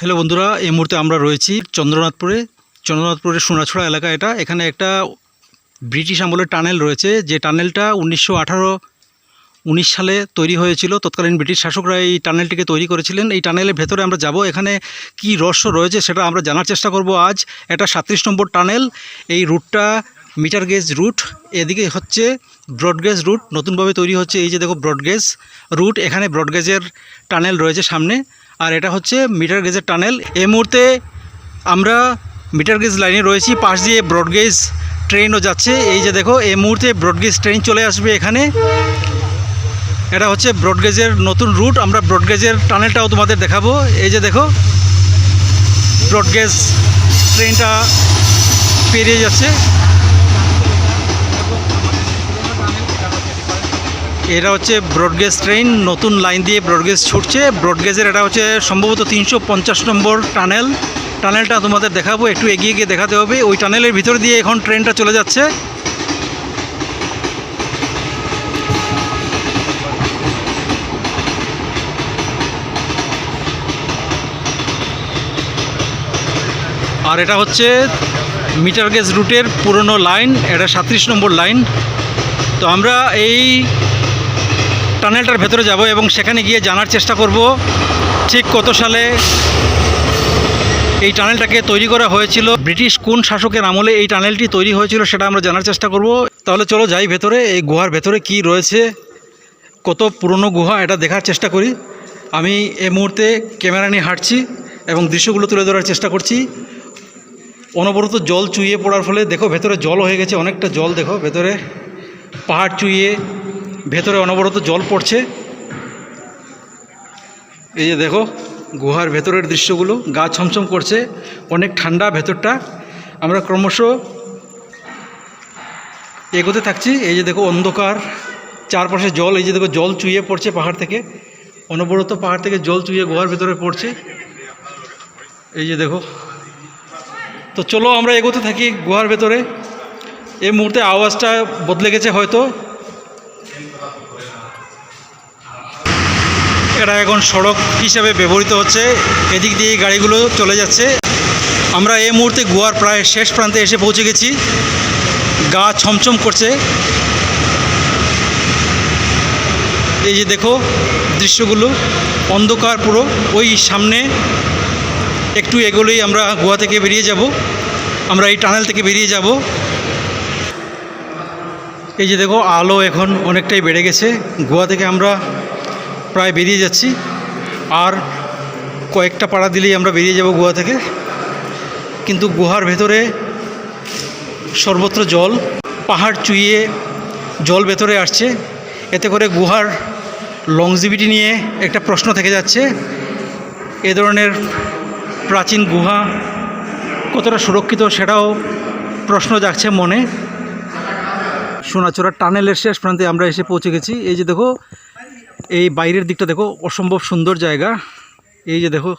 Hello বন্ধুরা, এই মুহূর্তে আমরা রয়েছি চন্দ্রনাথপুরে। চন্দ্রনাথপুরের সোনাছড়া এলাকা এটা। এখানে একটা ব্রিটিশ আমলের টানেল রয়েছে। যে টানেলটা উনিশশো আঠারো, উনিশ সালে তৈরি হয়েছিল। তৎকালীন ব্রিটিশ শাসকরা এই টানেলটিকে তৈরি করেছিলেন। এই টানেলের ভেতরে আমরা যাব। এখানে কি রহস্য রয়েছে সেটা আমরা জানার চেষ্টা করব আজ। এটা সাতত্রিশ নম্বর টানেল। এই রুটটা মিটার গেজ রুট। এদিকে হচ্ছে ব্রডগেজ রুট। নতুনভাবে তৈরি হচ্ছে এই যে দেখো ব্রডগেজ রুট। এখানে ব্রডগেজের টানেল রয়েছে সামনে। আর এটা হচ্ছে মিটার গেজের টানেল। এই মুহূর্তে আমরা মিটার গেজ লাইনে রয়েছি, পাশ দিয়ে ব্রডগেজ ট্রেনও যাচ্ছে। এই যে দেখো, এই মুহূর্তে ব্রডগেজ ট্রেন চলে আসবে এখানে। এটা হচ্ছে ব্রডগেজের নতুন রুট। আমরা ব্রডগেজের টানেলটাও তোমাদের দেখাবো। এই যে দেখো ব্রডগেজ ট্রেনটা পেরিয়ে যাচ্ছে। এটা হচ্ছে ব্রডগেজ ট্রেন, নতুন লাইন দিয়ে ব্রডগেজ ছুটছে। ব্রডগেজের এটা হচ্ছে সম্ভবত তিনশো পঞ্চাশ নম্বর টানেল। টানেলটা তোমাদের দেখাবো, একটু এগিয়ে গিয়ে দেখাতে হবে। ওই টানেলের ভিতর দিয়ে এখন ট্রেনটা চলে যাচ্ছে। আর এটা হচ্ছে মিটার গেজ রুটের পুরনো লাইন, এটা সাঁত্রিশ নম্বর লাইন। তো আমরা এই টানেলটার ভেতরে যাব এবং সেখানে গিয়ে জানার চেষ্টা করব ঠিক কত সালে এই টানেলটাকে তৈরি করা হয়েছিল, ব্রিটিশ কোন শাসকের আমলে এই টানেলটি তৈরি হয়েছিল সেটা আমরা জানার চেষ্টা করব। তাহলে চলো যাই ভেতরে, এই গুহার ভেতরে কি রয়েছে, কত পুরনো গুহা, এটা দেখার চেষ্টা করি। আমি এই মুহূর্তে ক্যামেরা নিয়ে হাঁটছি এবং দৃশ্যগুলো তুলে ধরার চেষ্টা করছি। অনবরত জল চুইয়ে পড়ার ফলে দেখো ভেতরে জল হয়ে গেছে, অনেকটা জল দেখো ভেতরে। পাহাড় চুইয়ে ভেতরে অনবরত জল পড়ছে। এই যে দেখো, গুহার ভেতরের দৃশ্যগুলো, গা ছমছম করছে, অনেক ঠান্ডা ভেতরটা। আমরা ক্রমশ এগোতে থাকছি, এই যে দেখো অন্ধকার, চারপাশে জল, এই যে দেখো জল চুইয়ে পড়ছে পাহাড় থেকে। অনবরত পাহাড় থেকে জল চুইয়ে গুহার ভেতরে পড়ছে। এই যে দেখো, তো চলো আমরা এগোতে থাকি গুহার ভেতরে। এই মুহূর্তে আওয়াজটা বদলে গেছে হয়তো। এটা এখন সড়ক হিসাবে ব্যবহৃত হচ্ছে। এদিক দিয়ে গাড়িগুলো চলে যাচ্ছে। আমরা এই মুহূর্তে গোয়ার প্রায় শেষ প্রান্তে এসে পৌঁছে গেছি। গা ছমছম করছে। এই যে দেখো দৃশ্যগুলো, অন্ধকার পুরো। ওই সামনে একটু এগোলেই আমরা গোয়া থেকে বেরিয়ে যাব। আমরা এই টানেল থেকে বেরিয়ে যাব। এই যে দেখো, আলো এখন অনেকটাই বেড়ে গেছে। গোয়া থেকে আমরা প্রায় বেরিয়ে যাচ্ছি। আর কয়েকটা পাড়া দিলেই আমরা বেরিয়ে যাব গোয়া থেকে। কিন্তু গুহার ভেতরে সর্বত্র জল, পাহাড় চুইয়ে জল ভেতরে আসছে। এতে করে গুহার লংজিভিটি নিয়ে একটা প্রশ্ন থেকে যাচ্ছে, এ ধরনের প্রাচীন গুহা কতটা সুরক্ষিত সেটাও প্রশ্ন যাচ্ছে মনে। সোনাচোরা টানেলের শেষ প্রান্তে আমরা এসে পৌঁছে গেছি। এই যে দেখো, এই বাইরের দিকটা দেখো, অসম্ভব সুন্দর জায়গা। এই যে দেখো,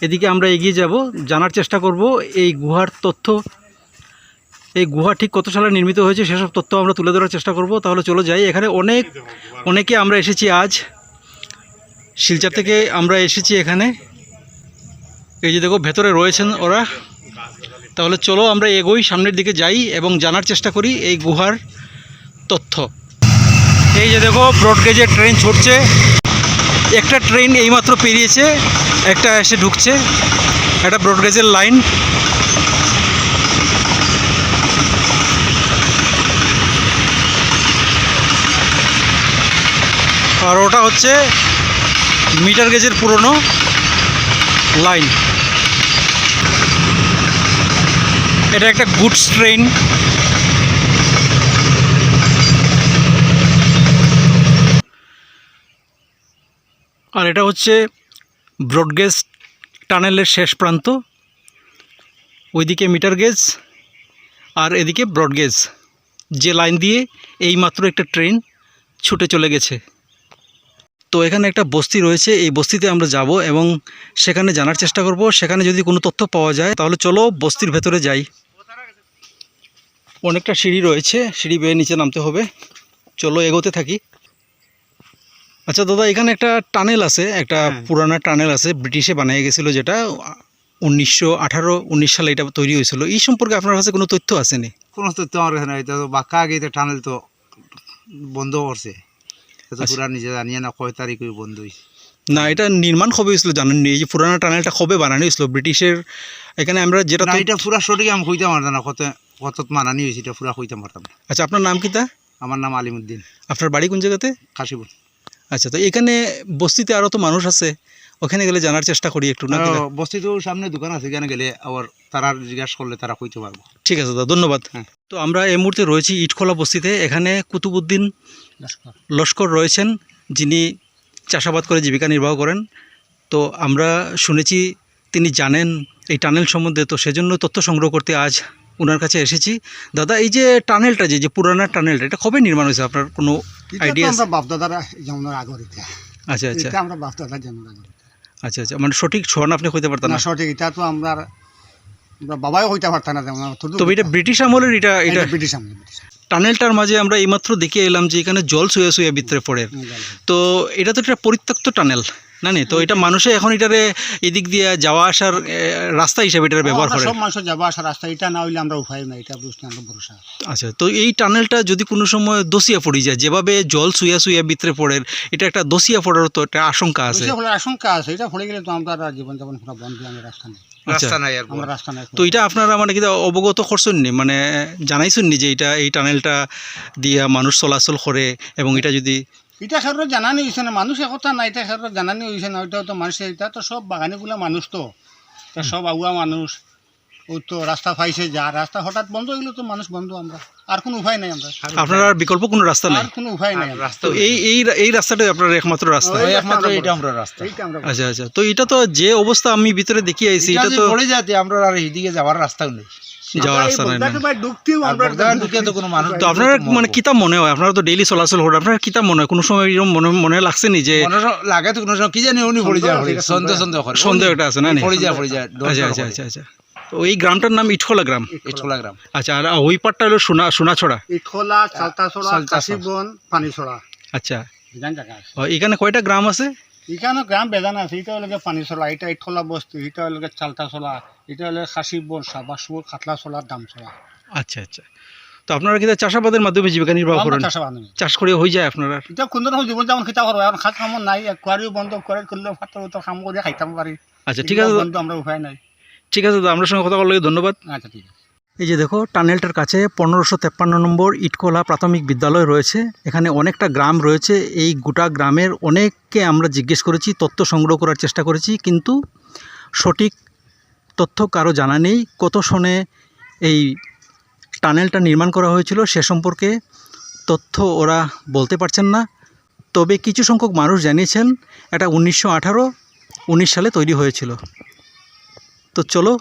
এদিকে আমরা এগিয়ে যাব, জানার চেষ্টা করব এই গুহার তথ্য। এই গুহা ঠিক কত সালে নির্মিত হয়েছে সেসব তথ্য আমরা তুলে ধরার চেষ্টা করব। তাহলে চলো যাই, এখানে অনেক, অনেকে আমরা এসেছি আজ। শিলচর থেকে আমরা এসেছি এখানে। এই যে দেখো, ভেতরে রয়েছেন ওরা। তাহলে চলো আমরা এগোই, সামনের দিকে যাই এবং জানার চেষ্টা করি এই গুহার তথ্য। এই যে দেখো, ব্রডগেজের ট্রেন ছুটছে। একটা ট্রেন এইমাত্র পেরিয়েছে, একটা এসে ঢুকছে। একটা ব্রডগেজের লাইন। আর ওটা হচ্ছে মিটার গেজের পুরনো লাইন। এটা একটা গুডস ট্রেন। আর এটা হচ্ছে ব্রডগেজ টানেলের শেষ প্রান্ত, ওইদিকে মিটার গেজ আর এদিকে ব্রডগেজ যে লাইন দিয়ে এইমাত্র একটা ট্রেন ছুটে চলে গেছে। তো এখানে একটা বস্তি রয়েছে, এই বস্তিতে আমরা যাব এবং সেখানে জানার চেষ্টা করব। সেখানে যদি কোনো তথ্য পাওয়া যায়, তাহলে চলো বস্তির ভেতরে যাই। অনেকটা সিঁড়ি রয়েছে, সিঁড়ি বেয়ে নিচে নামতে হবে। চলো এগোতে থাকি। আচ্ছা দাদা এখানে একটা টানেল আছে একটা হ্যাঁ। পুরানা টানেল আছে ব্রিটিশে বানিয়ে গেছিল যেটা উনিশশো আঠারো উনিশ সালে এটা তৈরি হয়েছিল। এই সম্পর্কে আপনার কাছে কোনো তথ্য আসেনি কোনো তথ্য আমার কাছে নাই। তো বাক্কা আগে এটা টানেল তো বন্ধ করছে। আচ্ছা। পুরা নিজে জানিয়ে না কয় তারিখ বন্ধ হয়েছে না এটা নির্মাণ কবে হয়েছিল জানেন এই যে পুরানা টানেলটা কবে বানানো হয়েছিল? ব্রিটিশের এখানে আমরা যেটা না এটা পুরা সঠিক আমি কইতে পারতাম না কত কত মানানি হয়েছে এটা পুরা কইতে পারতাম না। আচ্ছা আপনার নাম কি তা? আমার নাম আলিমুদ্দিন। আপনার বাড়ি কোন জায়গাতে? কাশিপুর। আচ্ছা তো এখানে বস্তিতে আরও তো মানুষ আছে। ওখানে গেলে জানার চেষ্টা করি একটু না আহ, বস্তিত সামনে দোকান আছে এখানে গেলে আবার তারা জিজ্ঞাসা করলে তারা কইতে পারব। ঠিক আছে দাদা ধন্যবাদ। হ্যাঁ। তো আমরা এই মুহূর্তে রয়েছি ইটখোলা বস্তিতে। এখানে কুতুবুদ্দিন লস্কর রয়েছেন যিনি চাষাবাদ করে জীবিকা নির্বাহ করেন। তো আমরা শুনেছি তিনি জানেন এই টানেল সম্বন্ধে তো সেজন্য তথ্য সংগ্রহ করতে আজ ওনার কাছে এসেছি। দাদা এই যে টানেলটা যে যে পুরানা টানেলটা এটা কবে নির্মাণ হয়েছে? আপনার কোনো আইডিয়া আমরা বাপদাদারা জন্মের আগর এটা আচ্ছা আচ্ছা। এটা আমরা বাপদাদা জন্মের আগর আচ্ছা আচ্ছা। মানে সঠিক ছোঁয়ান আপনি হইতে পারতেন না সঠিক এটা তো আমরা আমরা বাবাও হইতে পারতাম না তবে এটা ব্রিটিশ আমলের এটা এটা ব্রিটিশ আমলে ব্রিটিশ টানেলটার মাঝে আমরা এইমাত্র দেখে এলাম যে এখানে জল শুয়ে শুয়ে ভিতরে পড়ে। তো এটা তো একটা পরিত্যক্ত টানেল। না তো এটা মানুষে এখন এটারে এদিক দিয়ে যাওয়া আসার রাস্তা হিসেবে এটার ব্যবহার করে। সব মানুষের যাবা আসা রাস্তা এটা না হইলে আমরা উপায় নাই এটা বুঝতে আমরা ভরসা। আচ্ছা তো এই টানেলটা যদি কোনো সময় দোষিয়া পড়ে যায় যেভাবে জল শুয়া শুয়া ভিতরে পড়ে এটা একটা দোষিয়া পড়ার তো একটা আশঙ্কা আছে। আশঙ্কা আছে এটা পড়ে গেলে তো আমরা আর জীবন যাপন পুরো বন্ধ আমি রাস্তা নেই। আচ্ছা তো এটা আপনারা মানে কি অবগত করছেন নি? মানে জানাইছেন নি যে এটা এই টানেলটা দিয়া মানুষ চলাচল করে এবং এটা যদি এটা খেরো জানানি হয়েছে না মানুষ কথা নাই এটা খেরো জানানি হয়েছে না ওইটাও তো মানুষের এটা তো সব বাগানিগুলা মানুষ তো। তা সব আগুয়া মানুষ ও তো রাস্তা পাইছে যা রাস্তা হঠাৎ বন্ধ হইলে তো মানুষ বন্ধ আমরা আর কোনো উপায় নাই আমরা। আপনার আর বিকল্প কোনো রাস্তা নেই? আর কোনো উপায় নাই। রাস্তা এই এই এই রাস্তাটাই আপনার একমাত্র রাস্তা? ওই একমাত্র এটা আমরা রাস্তা। আচ্ছা আচ্ছা তো এটা তো যে অবস্থা আমি ভিতরে দেখি আইছি এটা এটা তো পড়ে যাতে আমরা আর এইদিকে যাওয়ার রাস্তাও নেই। যাওয়ার রাস্তা নাই তো কোনো মানুষ তো আপনার মানে কিতা মনে হয়? আপনারা তো ডেইলি চলাচল করেন আপনার কিতা মনে হয়? কোনো সময় এরকম মনে মনে লাগছে নি যে লাগে তো কোনো সময়। কি জানি উনি পড়ে যায় সন্দেহ আছে, সন্দেহ সন্দেহ করে। সন্দেহ আছে না পড়ে যায় পড়ে যায়। আচ্ছা আচ্ছা আচ্ছা আচ্ছা। তো এই গ্রামটার নাম ইটখোলা গ্রাম। ইটখোলা গ্রাম। আচ্ছা আর ওই পাটটা হলো সোনা সোনাছড়া। ইটখোলা চালতাছড়া চালতাছড়া। কাশিবন পানিছড়া। আচ্ছা। এখান জায়গা আছে। ও, এখানে কয়টা গ্রাম আছে? এখানে গ্রাম বেজান আছে এটা হলে পানিছড়া এটা ইটখোলা বস্তি এটা হলে চালতাছড়া এটা হলে কাশিবন সাবাসুর দাম চলা। আচ্ছা আচ্ছা। তো আপনারা কি চাষাবাদের মাধ্যমে জীবিকা নির্বাহ করেন? চাষ করে হয়ে যায় আপনারা? এটা কোন রকম জীবন যেমন খেতে পারব এখন খাত খামো নাই কুয়ারিও বন্ধ করে করলে ফাটো তো খাম করে খাইতাম পারি আচ্ছা ঠিক আছে। বন্ধ আমরা উপায় নাই। ঠিক আছে দাদা আপনার সঙ্গে কথা বললে ধন্যবাদ। আচ্ছা ঠিক আছে। এই যে দেখো, টানেলটার কাছে পনেরোশো তেপ্পান্ন নম্বর ইটকোলা প্রাথমিক বিদ্যালয় রয়েছে। এখানে অনেকটা গ্রাম রয়েছে। এই গোটা গ্রামের অনেককে আমরা জিজ্ঞেস করেছি, তথ্য সংগ্রহ করার চেষ্টা করেছি, কিন্তু সঠিক তথ্য কারও জানা নেই। কত সনে এই টানেলটা নির্মাণ করা হয়েছিল সে সম্পর্কে তথ্য ওরা বলতে পারছেন না। তবে কিছু সংখ্যক মানুষ জানিয়েছেন, এটা উনিশশো আঠারো সালে তৈরি হয়েছিল। তো চলো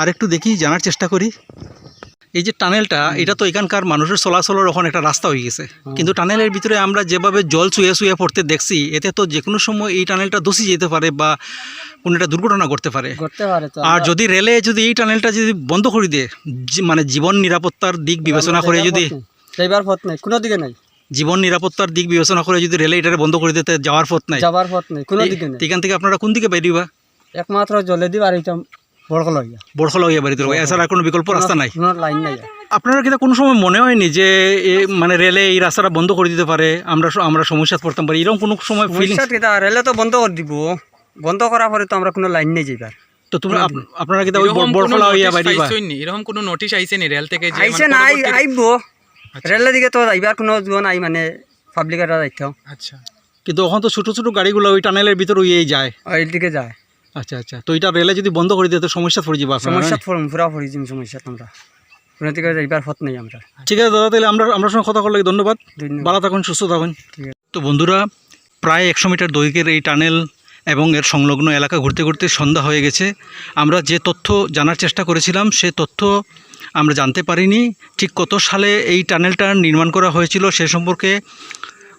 আরেকটু দেখি জানার চেষ্টা করি। এই যে টানেলটা এটা তো এখানকার মানুষের চলাচলের ওখানে একটা রাস্তা হয়ে গেছে। কিন্তু টানেলের ভিতরে আমরা যেভাবে জল চুয়ে চুয়ে পড়তে দেখছি এতে তো যে কোনো সময় এই টানেলটা দোষী যেতে পারে বা কোনো একটা দুর্ঘটনা করতে পারে। আর যদি রেলে যদি এই টানেলটা যদি বন্ধ করে দিয়ে মানে জীবন নিরাপত্তার দিক বিবেচনা করে যদি পথ নেই। কোনো দিকে নাই। জীবন নিরাপত্তার দিক বিবেচনা করে যদি রেলে এটারে বন্ধ করে দিতে যাওয়ার পথ নাই। যাবার পথ নেই কোনো দিকে নেই। এখান থেকে আপনারা কোন দিকে বেরিবা? একমাত্র জলে দিব আর এটা এছাড়া কোনো বিকল্প রাস্তা নাই? কোনো লাইন নাই। আপনারা কিন্তু কোনো সময় মনে হয়নি যে মানে রেলে এই রাস্তাটা বন্ধ করে দিতে পারে? আমরা আমরা সমস্যা পড়তাম পারি এরকম কোনো সময় রেলে তো বন্ধ করে দিব। বন্ধ করার পরে তো আমরা কোনো লাইন নেই যাইবার। তো তোমরা আপনারা কিন্তু ওই এরকম কোনো বড়খলা হইয়া বাড়ি এরকম কোনো নোটিশ আইছে নি রেল থেকে যে আইছে মানে না আইব। রেলের দিকে তো কোনো জো নাই মানে পাবলিকের আচ্ছা। কিন্তু ওখান তো ছোটো ছোটো গাড়িগুলো ওই টানেলের ভিতর যায়। ওই দিকে যায়। আচ্ছা আচ্ছা। তো এটা রেলে যদি বন্ধ করে দিতে সমস্যা পড়ে যাবে সমস্যা? পড়ম পুরা পড়ি যাম সমস্যা তোমরা। যাইবার নেই আমরা। ঠিক আছে দাদা তাহলে আমরা আমরা সঙ্গে কথা বললে ধন্যবাদ। ভালো থাকুন সুস্থ থাকুন। ঠিক আছে। তো বন্ধুরা প্রায় একশো মিটার দৈর্ঘ্যের এই টানেল এবং এর সংলগ্ন এলাকা ঘুরতে ঘুরতে সন্ধ্যা হয়ে গেছে। আমরা যে তথ্য জানার চেষ্টা করেছিলাম সে তথ্য আমরা জানতে পারিনি। ঠিক কত সালে এই টানেলটা নির্মাণ করা হয়েছিল সে সম্পর্কে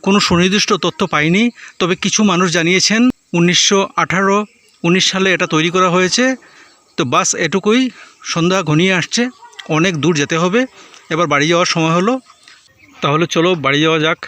কোনো সুনির্দিষ্ট তথ্য পাইনি। তবে কিছু মানুষ জানিয়েছেন উনিশশো আঠারো উনিশ সালে এটা তৈরি করা হয়েছে। তো বাস এটুকুই, সন্ধ্যা ঘনিয়ে আসছে, অনেক দূর যেতে হবে। এবার বাড়ি যাওয়ার সময় হলো। তাহলে চলো বাড়ি যাওয়া যাক।